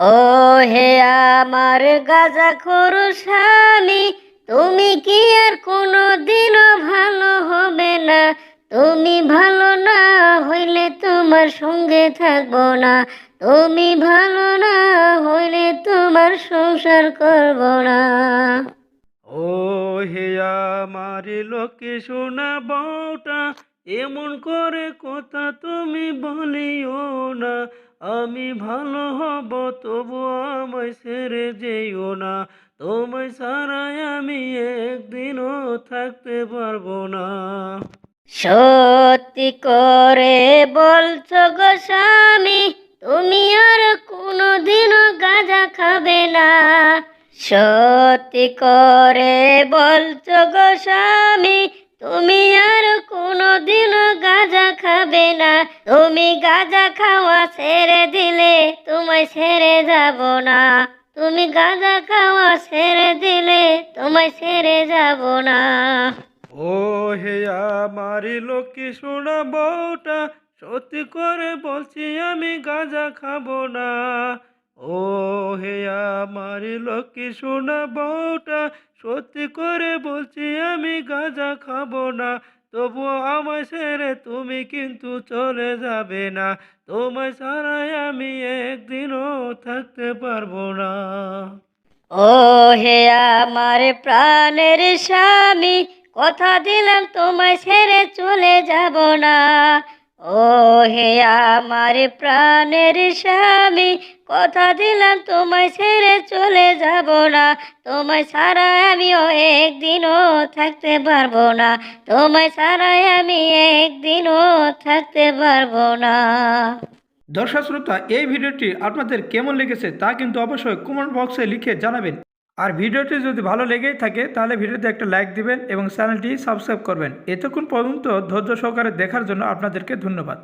ও হে আমার গাজা স্বামী, তুমি কি আর কোনো দিনও ভালো হবে না? তুমি ভালো না হইলে তোমার সঙ্গে থাকব না। তুমি ভালো না হইলে তোমার সংসার করব না। ও হে আমার লোকে শোনা বউটা, এমন করে কথা তুমি বলিও না। আমি ভালো হব, তবু আমায় ছেড়ে যেও না। তোমায় ছাড়াই আমি একদিনও থাকতে পারব না। সত্যি করে বলছো গো স্বামী, তুমি আর কোনোদিনও গাঁজা খাবে না। সত্যি করে বলছো গো স্বামী, তুমি আর কোনোদিনও গাঁজা খাবে না। তুমি ছেড়ে দিলে তোমায় ছেড়ে যাব না। তুমি গাঁজা খাওয়া ছেড়ে দিলে তোমায় ছেড়ে যাব না। ও হে আমার লোকে শোনা বউটা, সত্যি করে বলছি আমি গাঁজা খাব না। ও হে আমার লোকে শোনা বউটা, সত্যি করে বলছি আমি গাঁজা খাব না। তবুও আমায় ছেড়ে তুমি কিন্তু চলে যাবে না। তোমায় ছাড়াই আমি একদিনও থাকতে পারব না। ও হে আমার প্রাণের স্বামী, কথা দিলাম তোমায় ছেড়ে চলে যাব না। হে আমার প্রাণের স্বামী, কথা দিলাম তোমায় ছেড়ে চলে যাব না। তোমায় ছাড়া আমিও একদিনও থাকতে পারব না। তোমায় ছাড়াই আমি একদিনও থাকতে পারব না। দর্শক শ্রোতা, এই ভিডিওটি আপনাদের কেমন লেগেছে তা কিন্তু অবশ্যই কমেন্ট বক্সে লিখে জানাবেন। আর ভিডিওটি যদি ভালো লেগেই থাকে, তাহলে ভিডিওতে একটা লাইক দিবেন এবং চ্যানেলটি সাবস্ক্রাইব করবেন। এতক্ষণ পর্যন্ত ধৈর্য সহকারে দেখার জন্য আপনাদেরকে ধন্যবাদ।